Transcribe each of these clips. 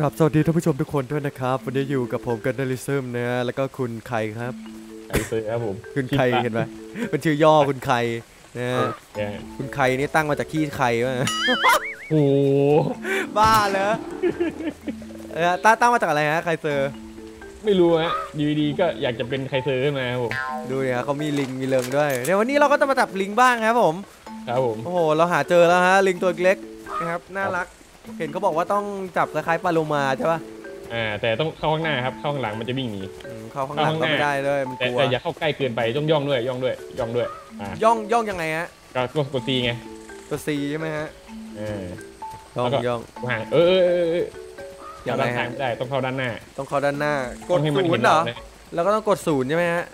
ครับสวัสดีท่านผู้ชมทุกคนด้วยนะครับ วันนี้อยู่กับผมกันเดลิซึมนะฮะแล้วก็คุณไข่ครับไอ้ซื้อครับผมคุณไข่เห็นไหมเป็นชื่อย่อคุณไข่นะฮะแกคุณไข่นี่ตั้งมาจากขี้ไข่วะโอ้โหบ้าเหรอเออตั้งตั้งมาจากอะไรฮะไคเซอร์ไม่รู้ฮะอยู่ดีๆก็อยากจะเป็นใครซื้อขึ้นมาครับผมดูเนี่ยเขามีลิงมีเลิงด้วยเดี๋ยววันนี้เราก็จะมาจับลิงบ้างครับผมครับผมโอ้โหเราหาเจอแล้วฮะลิงตัวเล็กนะครับน่ารัก เห็นเขาบอกว่าต้องจับคล้ายๆปลาโลมาใช่ป่ะอ่าแต่ต้องเข้าข้างหน้าครับเข้าข้างหลังมันจะวิ่งหนีอืมเข้าข้างหลังก็ไม่ได้เลยมันแต่กลัวแต่อย่าเข้าใกล้เกินไปต้องย่องด้วยย่องด้วยย่องด้วยอ่าย่องย่องยังไงฮะก็ก็กดตีไงตัวซีใช่ไหมฮะเออย่องแล้วก็ย่องห่างเออเออเออเออยังไงเข้าด้านข้าฮะงไม่ได้ต้องเข้าด้านหน้าต้องเข้าด้านหน้ากดต้องให้มันศูเห็นนย์เหรอนะแล้วก็ต้องกดศูนย์ใช่ไหมฮะ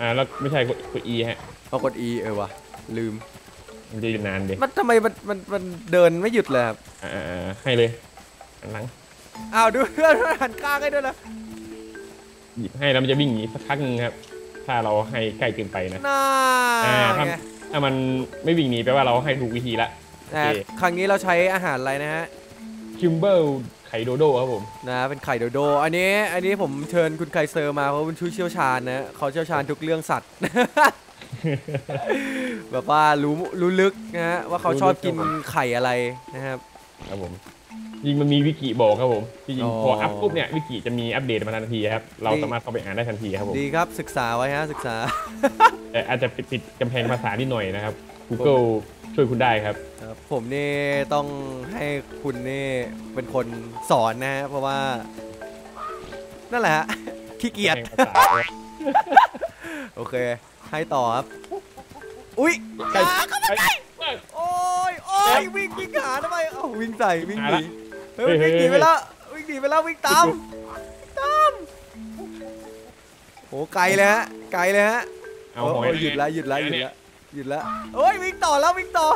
อ่าแล้วไม่ใช่กดกด E ฮะเอากด E เออวะลืม มันจะอยู่นานดิมันทำไมมันมันมันเดินไม่หยุดเลยครับอ่าอ่าอ่าให้เลยอันหลังอ้าวดูเพื่อนหันข้างให้ด้วยนะหยิบให้แล้วมันจะวิ่งหนีสักพักหนึงครับ ถ้าเราให้ใกล้เกินไปนะน่าอ่าถ้าไงถ้ามันไม่วิ่งหนีแปลว่าเราให้ถูกวิธีละนะโอเคครั้งนี้เราใช้อาหารอะไรนะฮะคิมเบลไข่โดโดครับผมนะเป็นไข่โดโด อันนี้อันนี้ผมเชิญคุณไคเซอร์มาเพราะเป็นผู้เชี่ยวชาญนะเขาเชี่ยวชาญทุกเรื่องสัตว์ แบบว่ารู้รู้ลึกนะฮะว่าเขาชอบกินไข่อะไรนะครับครับผมยิงมันมีวิกิบอกครับผมที่ยิงอ๋อพออัพปุ๊บเนี่ยวิกิจะมีอัปเดตมาทันทีครับเราดีสามารถเข้าไปอ่านได้ทันทีครับผมดีครับศึกษาไว้ฮะศึกษาแต่อาจจะปิดปิดกำแพงภาษานิดหน่อยนะครับ Google ช่วยคุณได้ครับครับ ผมนี่ต้องให้คุณนี่เป็นคนสอนนะฮะเพราะว่า นั่นแหละฮะขี้เกียจกำแพงภาษาครับโอเค ให้ต่อครับ อุ้ยใกล้อย่าเข้ามาใกล้โอ้ยโอ้ยวิ่งวิ่งหาทำไมเอ้าวิ่งใส่วิ่งหหานีละเฮ้ยเฮ้วิ่ยงหนีเฮ้ยไปแล้ววิ่งหนีไปแล้ววิ่งตามตามโอ้ไกลเลยฮะไกลเลยฮะเอาโอ้หอยโอ้หยุดแล้วหยุดแล้วหยุดเนี่แล้วหยุดแล้วโอ้ยวิ่งต่อแล้ววิ่งต่อ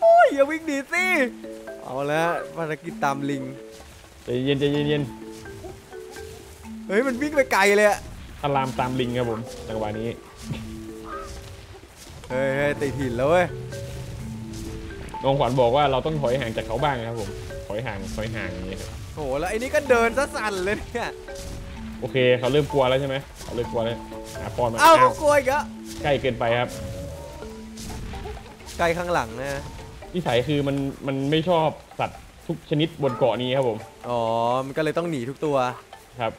โอ้ยอย่าวิ่งหนีสิเอาแล้วภารกิจตามลิงใจเย็นใจเย็นเย็นเฮ้ยมันวิ่งไปไกลเลยอะ อารามตามลิงครับผมจังหวะนี้เฮ้ยเฮ้ยติดหินแล้วเว้ยน้องขวัญบอกว่าเราต้องถอยห่างจากเขาบ้างครับผมถอยห่างถอยห่างอย่างนี้ครับโหแล้วไอ้นี่ก็เดินซะสั่นเลยเนี่ยโอเคเขาเริ่มกลัวแล้วใช่ไหมเขาเริ่มกลัวแล้วหาปอนมาเอ้าอ้าเขาวกลัวอีกอะใกล้เกินไปครับไกลข้างหลังนะนิสัยคือมันมันไม่ชอบสัตว์ทุกชนิดบนเกาะนี้ครับผม อ๋อ มันก็เลยต้องหนีทุกตัว ครับ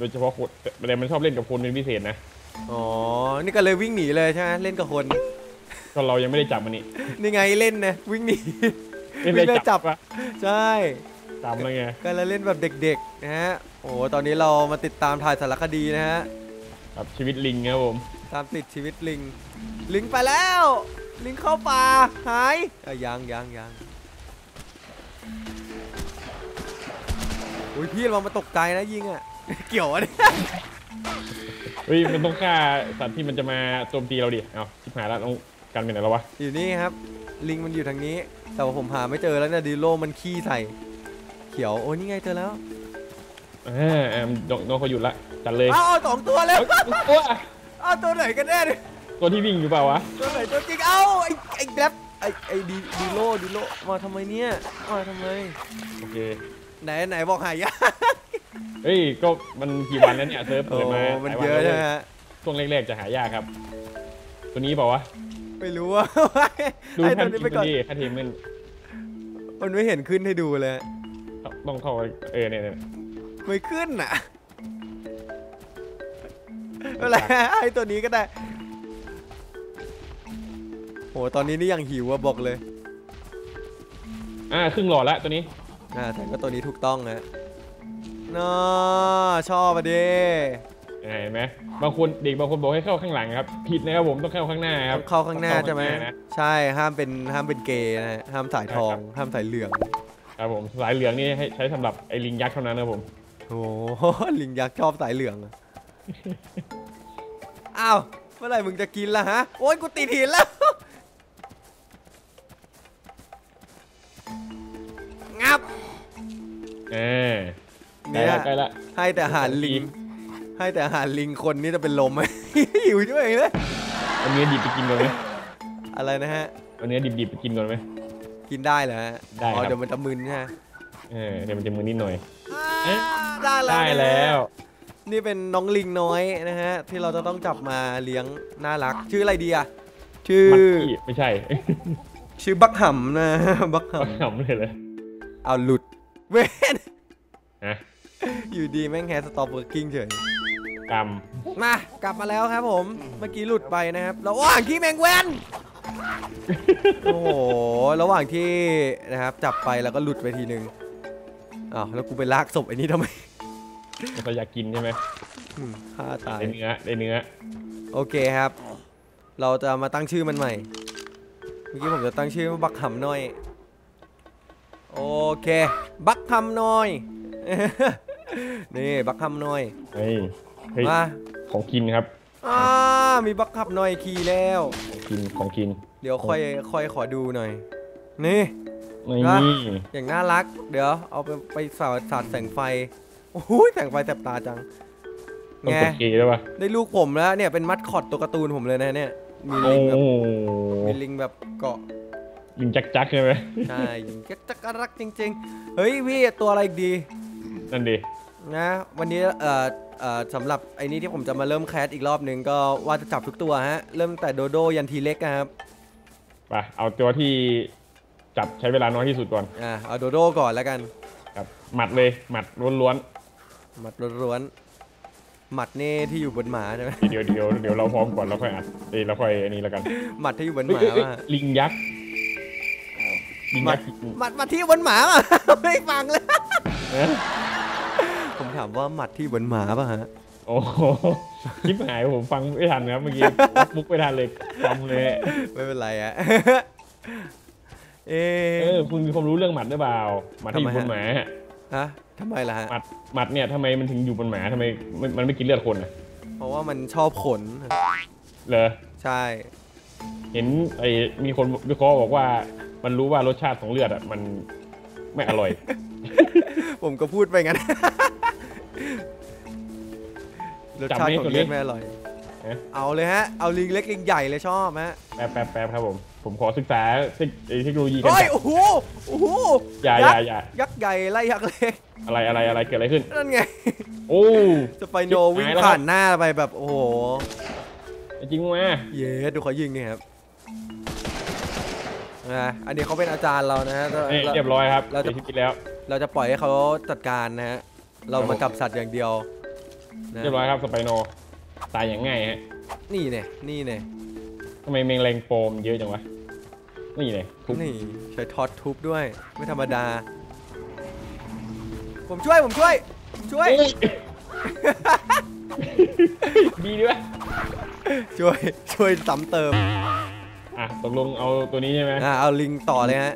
โดยเฉพาะคนแต่มันชอบเล่นกับคนเป็นพิเศษนะ อ๋อ นี่ก็เลยวิ่งหนีเลยใช่ไหมเล่นกับคน ก็เรายังไม่ได้จับมันนี่ นี่ไงเล่นนะวิ่งหนีเล่นวิ่งได้ได้จัจับบปะใช่จับแล้วไงก็เลยเล่นแบบเด็กๆนะฮะ โอ้ตอนนี้เรามาติดตามถ่ายสารคดีนะฮะครับชีวิตลิงครับผม ตามติดชีวิตลิง ลิงไปแล้ว ลิงเข้าป่าหายเอ้ยยังยังยัง อุ้ยพี่เรามาตกใจนะยิงอะ เกี่ยวอะเนี่ยเฮ้ยมันต้องฆ่าสัตว์ที่มันจะมาโจมตีเราดิ เอาชิบหายแล้วต้องกันไปไหนแล้ววะ อยู่นี่ครับ ลิงมันอยู่ทางนี้ แต่ว่าผมหาไม่เจอแล้วเนี่ยดิโลมันขี้ใส่ เขียว โอ้ยนี่ไงเจอแล้วอ่าอ่าน้องน้องเขาหยุดละจัดเลยเอาเอาสองตัวแล้ว เอ้ยตัว เอาตัวไหนกันแน่เนี่ยตัวที่วิ่งอยู่เปล่าวะ ตัวไหนตัวจริง เอาไอ้ไอ้แกร็บไอ้ไอ้ดีดีโลดีโลมาทำไมเนี่ย มาทำไม โอเค ไหนไหนบอกหายากเฮ้ยก็มันกี่วันแล้วเนี่ยเซิร์ฟโอ้เปิดมามันหลาวัเยอะแล้วใช่ไหมว้ฮะช่วงแรกๆจะหายากครับ ตัวนี้เปล่าวะไม่รู้ว่าดูให้ท่าตัวนนี้ทีไปมก่อนนี่ค่าเทมมันมันไม่เห็นขึ้นให้ดูเลยต้องเข้าไปเออเนี่ยเนี่ยไม่ขึ้นอะอะไรให้ตัวนี้ก็ได้โหตอนนี้นี่ยังหิวอะบอกเลย อ่าครึ่งหลอดละตัวนี้ อ่าแต่ก็ตัวนี้ถูกต้องนะน่าชอบอะดิเห็นไหมบางคนเด็กบางคนบอกให้เข้าข้างหลังครับ ผิดนะครับผมต้องเข้าข้างหน้าคต้รัอบงเข้าข้างหน้าต้องใช่ไหมเข้าข้างน้านะใช่ห้ามเป็นห้ามเป็นเกย์นะฮะห้ามสายทอง ห้ามสายเหลืองครับผมสายเหลืองนี่ให้ใช้สำหรับไอ้ลิงยักษ์เท่านั้นนะครับผมโอ้โหลิงยักษ์ชอบสายเหลืองอะอ้าวเมื่อไหร่มึงจะกินล่ะฮะโอ้ยกูติดหินแล้ว ใกล้เนี่ยละใกล้ละให้แต่อาหารลิง ให้แต่อาหารลิงคนนี่จะเป็นลมไหมหิวช่วยเลยเอาเนื้อดิบไปกินก่อนไหมอะไรนะฮะเอาเนื้อดิบๆไปกินก่อนไหมกินได้เหรอฮะได้ครับอ๋อเดี๋ยวมันจะมึนใช่ไหมเออเดี๋ยวมันจะมือนิดหน่อยอ่าได้แล้วได้แล้ว นี่เป็นน้องลิงน้อยนะฮะ ที่เราจะต้องจับมาเลี้ยงน่ารัก ชื่ออะไรดีอะชื่อมักกี้ไม่ใช่ ชื่อบักหำนะบักหบักหำเลยเลยำเอาหลุดเว้นนะ อยู่ดีแม่งแฮสต็อปเวิร์กิ้งเฉยกรรมมากลับมาแล้วครับผมเมื่อกี้หลุดไปนะครับระหว่างที่แมงแวนโอ้โหระหว่างที่นะครับจับไปแล้วก็หลุดไปทีนึงอ้าวแล้วกูไปลากศพไอ้นี่ทำไมเราอยากกินใช่ไหมอืมฆ่าตายได้เนื้อได้เนื้อโอเคครับ เราจะมาตั้งชื่อมันใหม่ เมื่อกี้ผมจะตั้งชื่อว่าบักหำน้อย โอเค บักหำน้อย นี่บักหำน้อยเฮ้ยเฮ้ยมาของกินครับอ่ามีบักหำน้อยขี่แล้ว ของกินของกิน เดี๋ยวค่อยค่อยขอดูหน่อย นี่นี่นะอย่างน่ารัก เดี๋ยวเอาไปไปสาดสาดแสงไฟโอ้โหแสงไฟแสบตาจังต้องไงกดเกย์ด้วยป่ะได้ลูกผมแล้วเนี่ยเป็นมัดคอตตัวการ์ตูนผมเลยนะเนี่ยมีโอ้ลิงแบบโหมีลิงแบบเกาะยิงจักจักใช่ไหมใช่ยิงจักจักรักจริง ๆ เฮ้ยพี่ตัวอะไรอีกดีนั่นดิ นะวันนี้เอ่อเอ่อสำหรับไอ้นี้ที่ผมจะมาเริ่มแคสอีกรอบหนึ่งก็ว่าจะจับทุกตัวฮะ เริ่มแต่โดโดยันทีเล็กนะครับไปเอาตัวที่จับใช้เวลาน้อยที่สุดก่อนอ่าเอาโดโดก่อนแล้วกันครับหมัดเลยหมัดล้วนหมัดล้วนๆหมัดนี่ที่อยู่บนหมาใช่ไหม ๆเดี๋ยวเดี๋ยวเดี๋ยวเราพร้อมก่อนแล้วค่อยอัดเอ้ยเราค่อยอันนี้แล้วกันหมัดที่อยู่บนหเฮ้ยมาเฮ้ยเฮ้ยว่ะลิงยักษ์ลิงยักษ์หมัดหมัดที่บนหมาอะ ไม่ฟังเลย เอ๊ะผม ถามว่าหมัดที่บนหมาป่ะฮะ โอ้โหคลิปหายผมฟังไม่ทันนะครับเมื่อกี้มุกไม่ทันเลยจำเลย ไม่เป็นไรอะเอเออ คุณมีความรู้เรื่องหมัดหรือเปล่าหมัดที่อยู่บนหมาฮะฮะทำไมล่ะฮะหมัดหมัดเนี่ยทำไมมันถึงอยู่บนหมาทำไมมันมันไม่กินเลือดคนอะเพราะว่ามันชอบขนเหรอใช่ เห็นไอ้มีคนวิเคราะห์บอกว่า มันรู้ว่ารสชาติของเลือดอะมันไม่อร่อย ผมก็พูดไปงั้น รสชาติของเลือดไม่อร่อยเอ๊ะเอาเลยฮะ เอาลิงเล็กลิงใหญ่เลยชอบฮะ แป๊บแป๊บแป๊บครับผม ผมขอศึกษาเทคเทคโนโลยีกันเฮ้ยจับโอ้โห โอ้โหอย่าอยัย่ากษ์อย่ายักษ์ใหญ่ไล่ยักษ์เล็ก อะไรอะไรอะไรเกิดอะไรขึ้น นั่นไง โอ้สไปโนวิ่งหายแล้วผ่านหน้าไปแบบโอ้โห จริงมาเย้ดูเขายิงนี่ครับนะอันนี้เขาเป็นอาจารย์เรานะฮะเอ้ยเราเรียบร้อยครับเราจะเสียชีวิตแล้ว เราจะปล่อยให้เขาจัดการนะฮะ เราครับผมมาจับสัตว์อย่างเดียว นะเรียบร้อยครับสไปโนตายอย่างง่ายฮะนี่เนี่ยนี่เนี่ยทำไมแมงแรงโปมเยอะจังวะนี่เลยทุบนี่ใช้ท็อตทุบด้วย ไม่ธรรมดา ผมช่วยผมช่วยผมช่วยโอ้ยดีด้วยช่วยช่วยซ้ำเติม อะตกลงเอาตัวนี้ใช่ไหมอ่าเอาลิงต่อเลยฮะ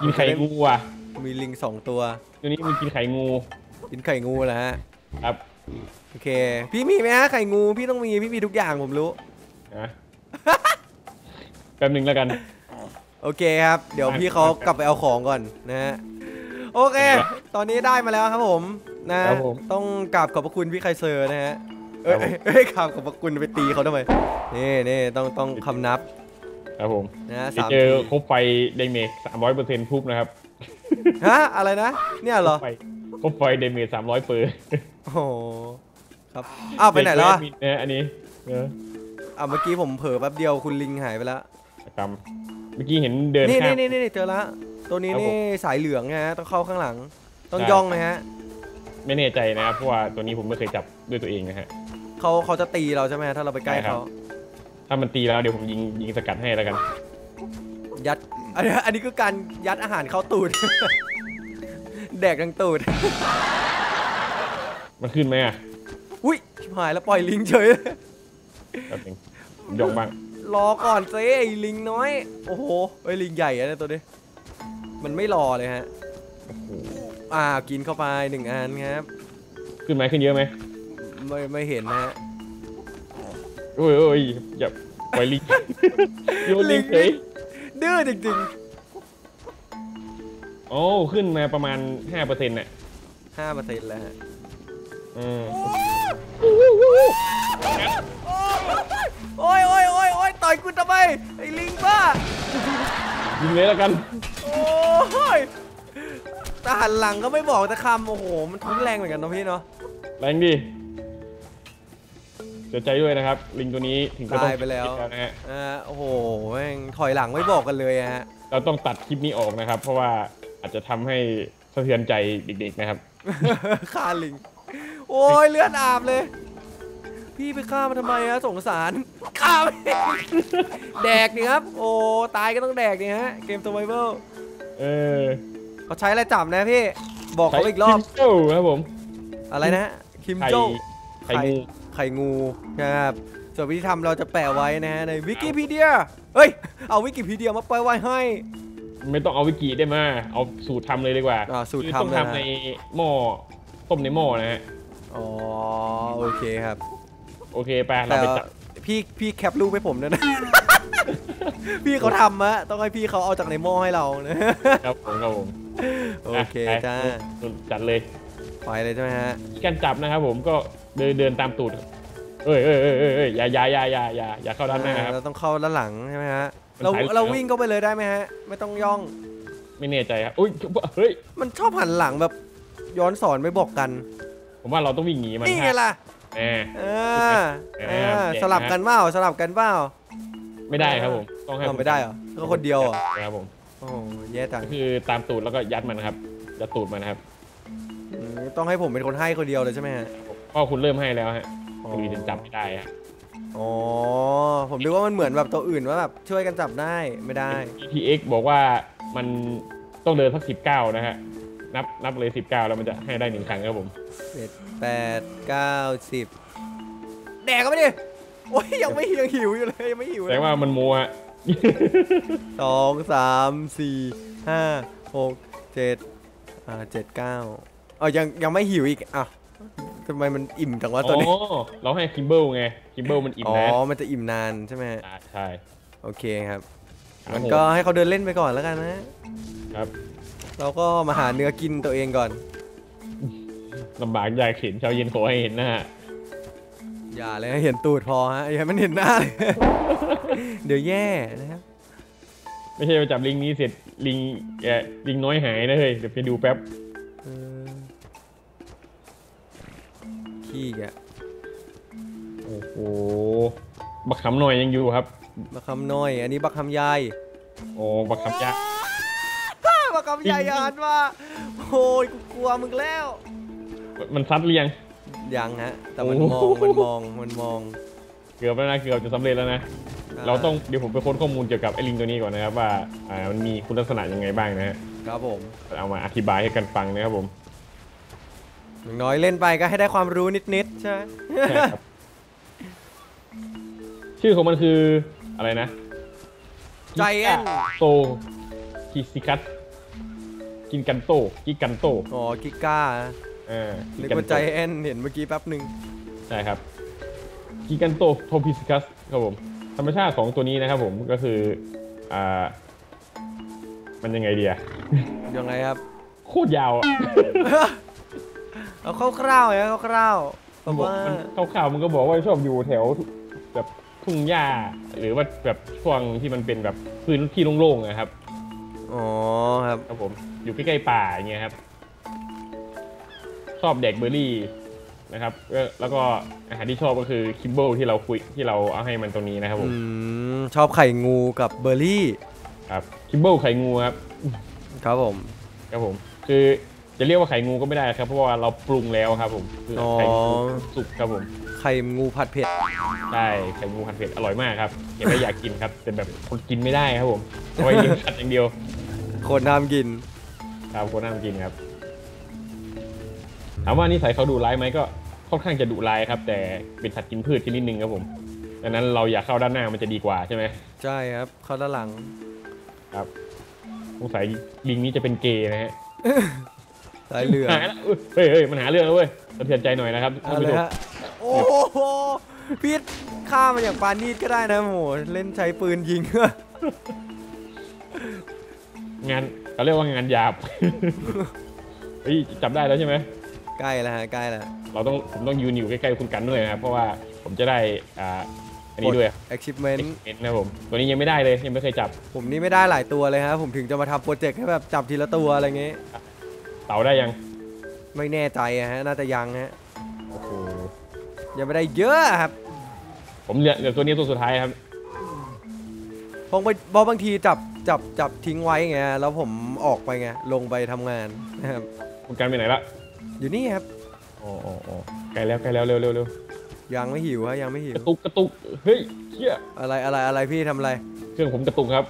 กินไข่งูอะมีลิงสองตัว ตัวนี้มันกินไข่งู กินไข่งูแหละฮะครับ โอเค พี่มีไหมฮะไข่งูพี่ต้องมีพี่มีทุกอย่างผมรู้ นะแป๊บหนึ่งแล้วกัน โอเคครับ เดี๋ยวพี่เขากลับไปเอาของก่อนนะฮะโอเค ตอนนี้ได้มาแล้วครับผมนะครับผม ต้องกราบขอบพระคุณพี่ไคเซอร์นะฮะเอ้ยครับผมเอ้ยกราบขอบพระคุณไปตีเขาทำไมนี่นี่ต้องต้องคำนับครับผมนะฮะเดี๋ยวสามเจอทีครบไฟเดเมจสามร้อยเปอร์เซ็นต์ทุบนะครับฮะอะไรนะ เนี่ยเหรอ ไฟครบไฟเดเมจสามร้อยเปอร์ โอ้โหครับอ้าวไปไหนแล้วอะเนะอันนี้เอออ่าเมื่อกี้ผมเผลอแป๊บเดียวคุณลิงหายไปแล้วกรรมเมื่อกี้เห็นเดินนี่ข้านี่มนี่นี่เจอแล้วตัวนี้ครับผม นี่สายเหลืองนะฮะต้องเข้าข้างหลัง ต้องใช่ย่องนะฮะไม่แน่ใจนะครับเพราะว่าตัวนี้ผมไม่เคยจับด้วยตัวเองนะฮะ เขาเขาจะตีเราใช่ไหมฮะถ้าเราไปใกล้ใช่ครับ เขาถ้ามันตีแล้วเดี๋ยวผมยิงยิงสกัดให้แล้วกัน ยัดอันนี้อันนี้คือการยัดอาหารเข้าตูด แดกทั้งตูด มันขึ้นไหมอะอุ้ยชิบหายแล้วปล่อยลิงเฉยแป๊บหนึงผมยองบ้างรอก่อนเซ่ไอ้ลิงน้อย โอ้โหไอ้ยลิงใหญ่อะเนี่ยตัวนี้ มันไม่รอเลยฮะอ่ากินเข้าไปหนึ่งอันครับ ขึ้นไหมขึ้นเยอะไหมไม่ไม่เห็นนะฮะโอ้ยโอ้ยอย่าปล่อยลิงโยนลิงเฉยดื้อจริงโอ้ ขึ้นมาประมาณ5%น่ะๆห้าเปอร์เซ็นต์แล้วฮะ อืมโอ้ยโอ้ยโอ้ยโอ้ยต่อยกูทำไมไอ้ลิงบ้ายิงเลยแล้วกัน โอ้ยแต่หันหลังก็ไม่บอกแต่คำโอ้โห มันทุนแรงเหมือนกันเนาะพี่เนาะแรงดิเสียใจด้วยนะครับ ลิงตัวนี้ถึงก็ต้องตายไปแล้วคิดนะฮะอ่าโอ้โหแม่งถอยหลังไม่บอกกันเลยอะฮะ เราต้องตัดคลิปนี้ออกนะครับ เพราะว่าอาจจะทำให้สะเทือนใจเด็กๆนะครับฆ่าลิง โอ้ยเลือดอาบเลย พี่ไปฆ่ามันทำไมฮะสงสารฆ่าไม่แดกนี่ครับ โอ้ตายก็ต้องแดกนี่ฮะเกม survival เออเขาใช้อะไรจับนะพี่ บอกเขาอีกรอบใช้คิมโจ้ครับผม อะไรนะฮะคิมไข่โจ้ไข่งูไข่งูนะครับส่วนวิธีทำเราจะแปะไว้นะฮะในวิกิพีเดียเฮ้ย เอาวิกิพีเดียมาแปะไว้ให้ ไม่ต้องเอาวิกิได้มาเอาสูตรทำเลยดีกว่าอ่าสูตรคือทำต้องเลยนะทำในหม้อ ต้มในหม้อนะฮะ อ๋อโอเคครับโอเคไปเราแต่ไปจับพี่พี่แคปรูปให้ผมด้วยนะ พี่เขาทำอะต้องให้พี่เขาเอาจากในหม้อให้เรานะครับผมครับผมโอเคอะไปจ้าจัดเลยไปเลยใช่ไหมฮะการจับนะครับผมก็เดินเดินตามตูดเอ้ยเอ้ยเอ้ยเอ้ยเอ้ยอย่าอย่าอย่าอย่าอย่าอย่าเข้าด้านหน้าครับ เราต้องเข้าด้านหลังใช่ไหมฮะมันเราถ่าย เราวิ่งเข้าไปเลยได้ไหมฮะ ไม่ต้องย่องไม่แน่ใจครับอุ้ยเฮ้ยมันชอบหันหลังแบบ ย้อนสอนไม่บอกกัน ผมว่าเราต้องวิ่งหนีมันนี่ไงล่ะแหมเออเอเอออเก่งนะสลับกันเปล่าสลับกันเปล่าไม่ได้ครับผมต้องให้เอาไม่ได้เหรอก็คนเดียวเหรอครับผมโอ้โหแย่จังก็คือตามตูดแล้วก็ยัดมันนะครับยัดตูดมันนะครับอืมต้องให้ผมเป็นคนให้คนเดียวเลยใช่ไหมฮะก็คุณเริ่มให้แล้วฮะอ๋อคือจะจับไม่ได้ฮะอ๋อผมนึกว่ามันเหมือนแบบตัวอื่นว่าแบบช่วยกันจับได้ไม่ได้ PTX บอกว่ามันต้องเดินสักสิบเก้านะฮะ นับนับเลยสิบเก้าแล้วมันจะให้ได้หนึ่งครั้งครับผมเจ็ดแปดเก้าสิบแดกก็ไม่ดิโอ้ยยังไม่ยังหิวอยู่เลยยังไม่หิวเลแต่ยว่ามันโมฮะสองสามสี่ห้าหกเจ็ดอ่าเจ็ดเก้าอ๋อยังยังไม่หิวอีกอะทำไมมันอิ่มจังวะตัวนี้อ๋อเราให้คิมเบิลไงคิมเบิลมันอิ่มอ๋อนะมันจะอิ่มนานใช่ไหมอ่าใช่โอเคครับ ครับมันก็ให้เขาเดินเล่นไปก่อนแล้วกันนะครับ เราก็มาหาเนื้อกินตัวเองก่อน ลำบากอยากเห็นชาวเย็นขอให้เห็นนะฮะอย่าเลยนะเห็นตูดพอฮะอย่าให้มันเห็นหน้าเลย เดี๋ยวแย่นะครับไม่ใช่มาจับลิงนี้เสร็จลิงแกลิงน้อยหายนะเฮ้ยเดี๋ยวไปดูแป๊บเออขี้แกะโอ้โหบักคำหน่อยยังอยู่ครับ บักคำน้อย อันนี้บักคำยาย โอ้บักคำยากบั กคำยายอ่านว่าโอ้ยกูกลัวมึงแล้ว มันซัดเรียงยังฮะ แต่มันโอ้มโหองมันมองมันมอง เกือบแล้วนะเกือบจะสำเร็จแล้วนะเราต้องเดี๋ยวผมไปค้นข้อมูลเกี่ยวกับไอ้ลิงตัวนี้ก่อนนะครับว่าอ่ามันมีคุณลักษณะยังไงบ้างนะฮะครับผมเอามาอธิบายให้กันฟังนะครับผมอย่างน้อยเล่นไปก็ให้ได้ความรู้นิดๆใช่ไหมใช่ครับชื่อของมันคืออะไรนะ ใจแอนโตคิซิคัส กินกันโตกิกันโตอ๋อกิก้าอ่านึกกิว่าใจแอนเห็นเมื่อกี้แป๊บหนึ่งใช่ครับกิกันโตโทพิซิคัสครับผมธรรมชาติของตัวนี้นะครับผมก็คืออ่ามันยังไงดีอะยังไงครับโคตรยาวอะเอาคร่าวๆนะคร่าวๆเพมันราะบอกว่ามันข่าวๆมันก็บอกว่าชอบอยู่แถวแบบทุ่งหญ้าหรือว่าแบบช่วงที่มันเป็นแบบพื้นที่โล่งๆนะครับ อ๋อครับครับผม อยู่ใกล้ๆป่าอย่างเงี้ยครับ ชอบแดกเบอร์รี่นะครับแล้วแล้วก็อาหารที่ชอบก็คือคิมเบิลที่เราคุยที่เราเอาให้มันตรงนี้นะครับผอืมมชอบไข่งูกับเบอร์รี่ครับคิมเบิลไข่งูครับครับผม ครับผม คือจะเรียกว่าไข่งูก็ไม่ได้ครับ เพราะว่าเราปรุงแล้วครับ ผมคือออ ไข่งูสุกครับผมไข่งูผัดเผ็ดใช่ไข่งูผัดเผ็ดอร่อยมากครับเห็นแล้วอยากกินครับแต่แบบคนกินไม่ได้ครับผมเอาไว้เลี้ยงสัตว์อย่างเดียว คนทำกิน ครับคนน่ากินครับ ถามว่านิสัยเขาดุร้ายไหมก็ค่อนข้างจะดุร้ายครับ แต่เป็นสัตว์กินพืชชนิดหนึ่งครับผมดังนั้นเราอยากเข้าด้านหน้ามันจะดีกว่าใช่ไหมใช่ครับ เข้าด้านหลังครับสงสัยลิงนี้จะเป็นเกย์นะฮะสายเรือหายแล้วเฮ้ยเฮ้ยมันหาเรื่องแล้วเว้ยสะเทือนใจหน่อยนะครับท่านอะไรผู้ชมฮะโอ้โหพีทฆ่ามันอย่างปานีดก็ได้นะโหเล่นใช้ปืนยิงงาน เขาเรียกว่างานหยาบเฮ้ยจับได้แล้วใช่ไหมใกล้แล้วฮะใกล้แล้วเราต้องผมต้องยืนอยู่ใกล้ๆคุณกันด้วยนะครับเพราะว่าผมจะได้อ่าไออันนี้ด้วย achievement เห็นนะครับผมตัวนี้ยังไม่ได้เลยยังไม่เคยจับ ผมนี่ไม่ได้หลายตัวเลยครับผมถึงจะมาทำโปรเจกต์ให้แบบจับทีละตัวอะไรเงี้ยเต่าได้ยัง ไม่แน่ใจอะฮะน่าจะยังฮะโอ้โหยังไม่ได้เยอะครับ ผมเหลือเหลือตัวนี้ตัวสุดท้ายครับ เพราะว่าเพราะบางทีจับจับจับทิ้งไว้ไงแล้วผมออกไปไงลงไปทำงานนะครับคุณกันไปไหนละอยู่นี่ครับอ๋ออ๋ออ๋อใกล้แล้วใกล้แล้วเร็วเร็วเร็วยังไม่หิวฮะยังไม่หิกว ระตุกกระตุกเฮ้ยเชี่ยอะไรอะไรอะไรพี่ทำอะไรเครื่องผมกระตุกครับ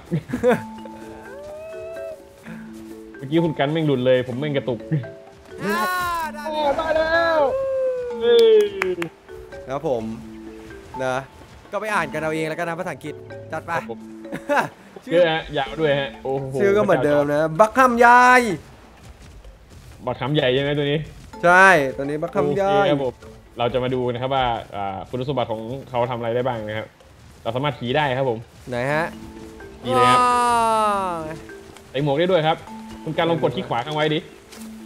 เมื่อกี้คุณกันแม่งหลุดเลย ผมแม่งกระตุกได้ได้แล้วเฮ้ยครับผมนะก็ไปอ่านกันเอาเองแล้วกันนะภาษาอังกฤษจัดไป ครับผม ชื่อฮะยาวด้วยฮะโอ้โหชื่อก็เหมือนเดิมนะบักคำยายบักคำใหญ่ใช่ไหมตัวนี้ ใช่ตัวนี้บักคำยาโอยเคครับผมเราจะมาดูนะครับว่าอ่าคุณสมบัติของเขาทำอะไรได้บ้างนะครับเราสามารถขี่ได้ครับผมไหนฮะนี่เลยครับว้าวใส่หมวกได้ด้วยครับคุณการลองกดที่ขวาข้างไว้ดิ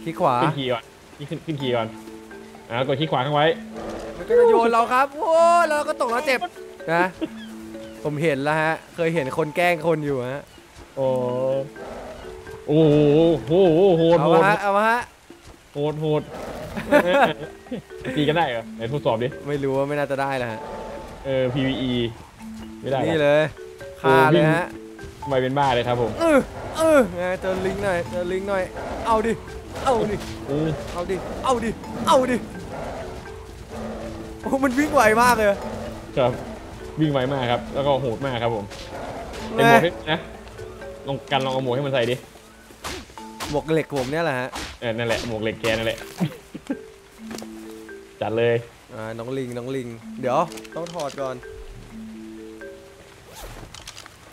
คลิกขวาขึ้นขี่ก่อนนี่ขึ้นขึ้นขี่ก่อนอ่ากดที่ขวาข้างไว้มันก็จะโยนเราครับโอ้เราก็ตกแล้วเจ็บนะ ผมเห็นแล้วฮะ เคยเห็นคนแกล้งคนอยู่ฮะ โอ้โอ้โหโหโหดเอาโหวะดฮะเอาวะฮะโหดโหดตีกันได้เหรอไหนทดสอบดิ ไม่รู้ว่าไม่น่าจะได้แล้วฮะ เออ PVE ไม่ได้หรอนี่เลยฆ่าเลยฮะทำไมเป็นบ้าเลยครับผมเออเออไงเจอลิงก์หน่อยเจอลิงก์หน่อย เอาดิ เอาดิเออเอาดิ เอาดิ เอาดิ โอ้ มันวิ่งไวมากเลย ครับ วิ่งไวมากครับ แล้วก็โหดมากครับผมไอหมวกให้นะลองกันลองเอาหมวกให้มันใส่ดิหมวกเหล็กผมเนี่ยแหละฮะเออนั่นแหละหมวกเหล็กแกนั่นแหละจัดเลยอ่าน้องลิงน้องลิง เดี๋ยวต้องถอดก่อน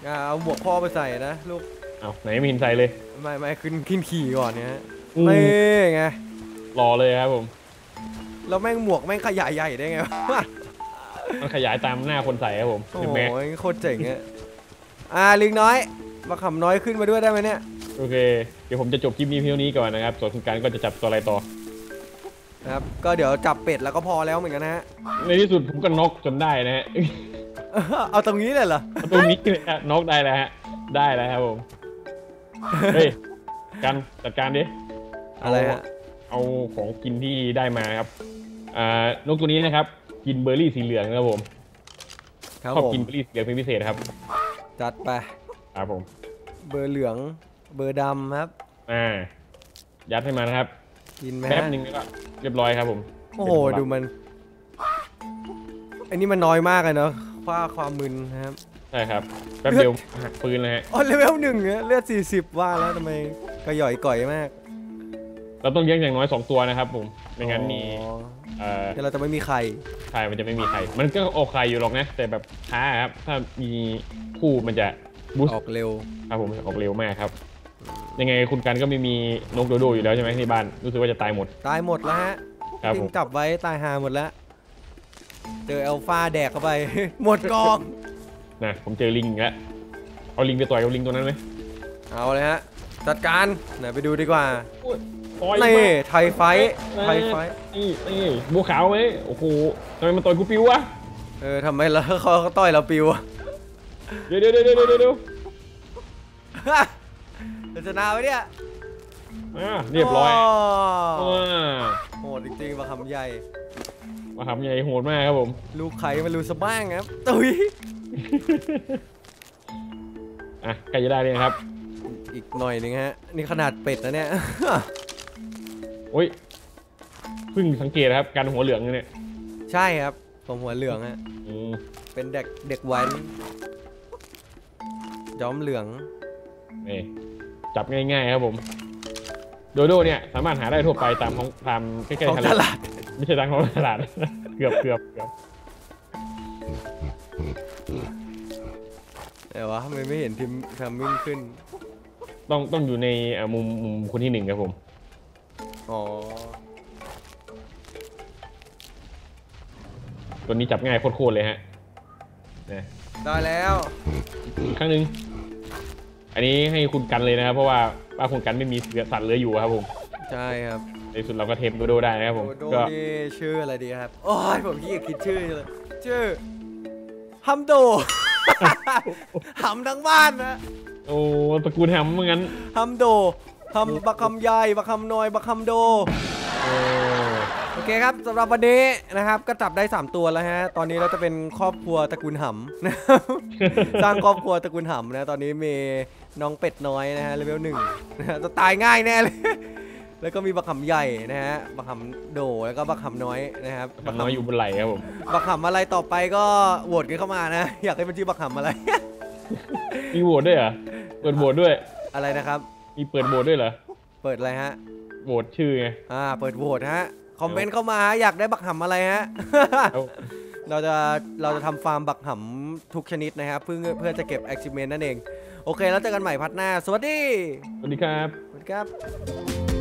อ่าเอาหมวกพ่อไปใส่นะลูกเอาไหนไม่เห็นใส่เลยไม่ไม่ขึ้นขึ้นขี่ก่อนเนี่ยฮะอืมนี่ไงรอเลยครับผมแล้วแม่งหมวกแม่งขยายใหญ่ได้ไงวะ มันขยายตามหน้าคนใส่ครับผมโอ้เห็นโหไหมโคตรเจ๋งอะอ่าลิงน้อยมาขำน้อยขึ้นมาด้วยได้ไหมเนี่ย โอเค เดี๋ยวผมจะจบคลิปนี้เพียงเท่านี้ก่อนนะครับส่วนคุณการก็จะจับตัวอะไรต่อ นะครับ ก็เดี๋ยวจับเป็ดแล้วก็พอแล้วเหมือนกันนะฮะ ในที่สุดผมก็น็อกจนได้นะฮะ เอาตรงนี้เลยเหรอตรงนี้เลยฮะน็อกได้แล้วฮะ ได้แล้วครับผม เฮ้ยกันจัดการดิ อะไรฮะ เอาของกินที่ได้มาครับ อ่านกตัวนี้นะครับ กินเบอร์รี่สีเหลืองนะครับผมครับชอบผมกินเบอร์รี่สีเหลืองเป็นพิเศษครับจัดไปครับผม เบอร์เหลืองเบอร์ดำครับ อ่า ยัดให้มานะครับกินไหมแป๊บฮะหนึงแล้วก็เรียบร้อยครับผมโอ้โหดูมัน อันนี้มันน้อยมากเลยเนาะค่าความมึนนะครับใช่ครับแป๊บเดียวหักปืนเลยฮะอ๋อเลเวลหนึ่งอะเลือด40 ว่าแล้วทำไมกระหย่อยก่อยมากเราต้องเลี้ยงอย่างน้อยสองตัวนะครับผมไม่งั้นมีอ๋อ เอ่อเดี๋ยวเราจะไม่มีใครใช่มันจะไม่มีใคร มันก็โอใครอยู่หรอกนะ แต่แบบช้าครับ ถ้ามีคู่มันจะบูสออกเร็วครับผมออกเร็วมากครับ ยังไงคุณกันก็ไม่มีนกโดโดอยู่แล้วใช่ไหมที่บ้าน รู้สึกว่าจะตายหมด ตายหมดแล้วฮะครับทิ้ผงมจับไว้ตายหาหมดแล้ว เจออัลฟาแดกเข้าไป หมดกองนะผมเจอลิงอีกแล้ว เอาลิงไปต่อยกับลิงตัวนั้นไหมเอาเลยฮะ จัดการไหนไปดูดีกว่าต่อยนี่มาไทยไฟท์ไทยไฟท์นี่นี่บัวขาวไหมโอ้โหทำไมมันต่อยกูปิววะเออทำไมแล้วเขาเขาต่อยเราปิวอะเดี๋ยวเดี๋ยวเดี๋ยวเดี๋ยวเดี๋ยวจะชนะไหมเนี่ยอ่าเรียบร้อยโอ่าโหดจริงๆมาคำใหญ่มาครับใหญ่โหดมากครับผม ลูกใครไมารู้สะบ้างครับ ตุยอะใกล้จะได้เลยครับ อีกหน่อยหนึงฮะ นี่ขนาดเป็ดนะเนี่ย โอ้ยเพิ่งสังเกตนะครับ การหัวเหลืองเนี่ย ใช่ครับ ผมหัวเหลืองฮะ อืมเป็นเด็กเด็กแว้นย้อมเหลือง นี่จับง่ายๆครับผม โดโดเนี่ยสามารถหาได้ทั่วไปตามของตามใกล้ของๆทะเลตลาด ไม่ใช่ทางของตลาด เกือบเกือบเกือบแต่ว่าทำไมไม่เห็นทิมทำมิ่งขึ้น ต้องต้องอยู่ในเอ่อมุมมุมคนที่หนึ่งครับผม อ๋อตัวนี้จับง่ายโคตรๆเลยฮะนะได้แล้วอีกครั้งหนึ่งอันนี้ให้คุณกันเลยนะครับ เพราะว่าว่าคุณกันไม่มีเสือสัตว์เหลืออยู่ครับผมใช่ครับในที่สุดเราก็เทมโดโดได้นะครับผมโดโดก็นี่ชื่ออะไรดีครับโอ้ยผมขี้เกียจคิดชื่อเลยชื่อฮัมโด หำทั้งบ้านนะ โอ้ตระกูลแฮมเหมือนกันฮัมโดฮัมบักคำใหญ่บักคำน้อยบักคำโดโอ้โอเคครับสำหรับวันนี้นะครับก็จับได้ 3 ตัวแล้วฮะตอนนี้เราจะเป็นครอบครัวตระกูลหำนะครับสร้างครอบครัวตระกูลหำนะตอนนี้มีน้องเป็ดน้อยนะฮะเลเวลหนึ่งนะฮะจะตายง่ายแน่เลยแล้วก็มีบักหำใหญ่นะฮะบักหำโดแล้วก็บักหำน้อยนะครับทำน้อยอยู่บนไหล่ครับผมบักหำอะไรต่อไปก็โหวตกันเข้ามานะ อยากให้มันชื่อบักหำอะไร มีโหวตด้วยเหรอเปิดโหวตด้วย อะไรนะครับ มีเปิดโหวตด้วยเหรอ เปิดอะไรฮะ โหวตชื่อไง อ่า เปิดโหวตฮะ คอมเมนต์เข้ามาฮะอยากได้บักหำอะไรฮะแล้วเราจะ เราจะทำฟาร์มบักหำทุกชนิดนะครับ เพื่อเพื่อจะเก็บ achievement นั่นเอง โอเค แล้วเจอกันใหม่พัดหน้า สวัสดี สวัสดีครับ สวัสดีครับ